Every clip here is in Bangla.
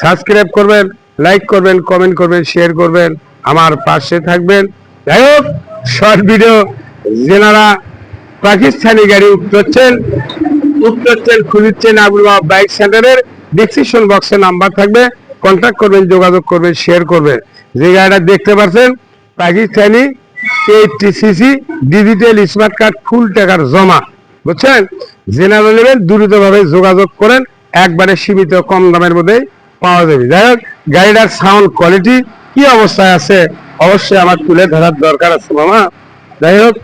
সাবস্ক্রাইব করবেন, লাইক করবেন কমেন্ট করবেন শেয়ার করবেন, আমার পাশে থাকবেন। যাই হোক শর্ট ভিডিও যেনারা পাকিস্তানি গাড়ি উঠতেছেন উত্তরছেন খুঁজছেন আবুল বাইক সেন্টারের ডিসক্রিপশন বক্সে নাম্বার থাকবে কন্ট্যাক্ট করবেন, যোগাযোগ করবেন শেয়ার করবেন। যে গাড়িটা দেখতে পাচ্ছেন, Pakistani eighty CC digital smart card full টাকার জমা। বুঝছেন? জেনারেল নেবেন, দ্রুতভাবে যোগাযোগ করেন, একবারে সীমিত কম দামের মধ্যেই পাওয়া যাবে। যাই হোক গাড়িটার সাউন্ড কোয়ালিটি কি অবস্থায় আছে অবশ্যই আমার তুলে ধরার দরকার আছে মামা। যাই হোক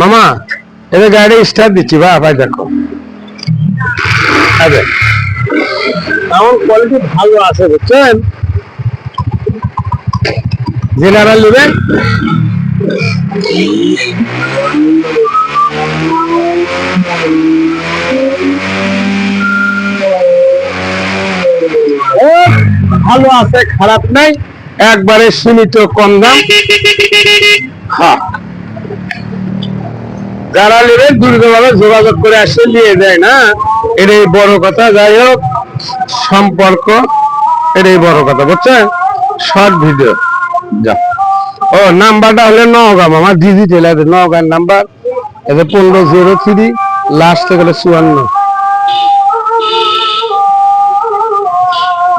মামা এটা গাড়ি স্টার্ট দিচ্ছি বা ভাই দেখো। সাউন্ড কোয়ালিটি ভালো আছে বুঝছেন? জেনারেল নেবেন ও, ভালো আছে, খারাপ নাই, একবারে সীমিত কম দাম। যারা নেবেন, দ্রুতভাবে যোগাযোগ করে আসে নিয়ে যায়, না? এটাই বড় কথা, যাই হোক, সম্পর্ক, এটাই বড় কথা বুঝছেন শর্ট ভিডিও। যা। ও, নাম্বারটা হলে নওগাঁ আমার ডিজিটাল আছে, নওগাঁর নাম্বার। এটা পনেরো জিরো থ্রি লাস্ট গেলে চুয়ান্ন।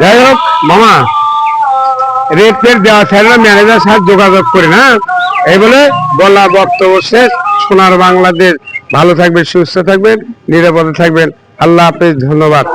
যাই হোক মামা রেট ফেট দেওয়া না ম্যানেজার সাথে যোগাযোগ করি না? এই বলে বলা বক্তব্য শেষ। সোনার বাংলাদেশ, ভালো থাকবেন, সুস্থ থাকবেন, নিরাপদে থাকবেন। আল্লাহ হাফিজ, ধন্যবাদ।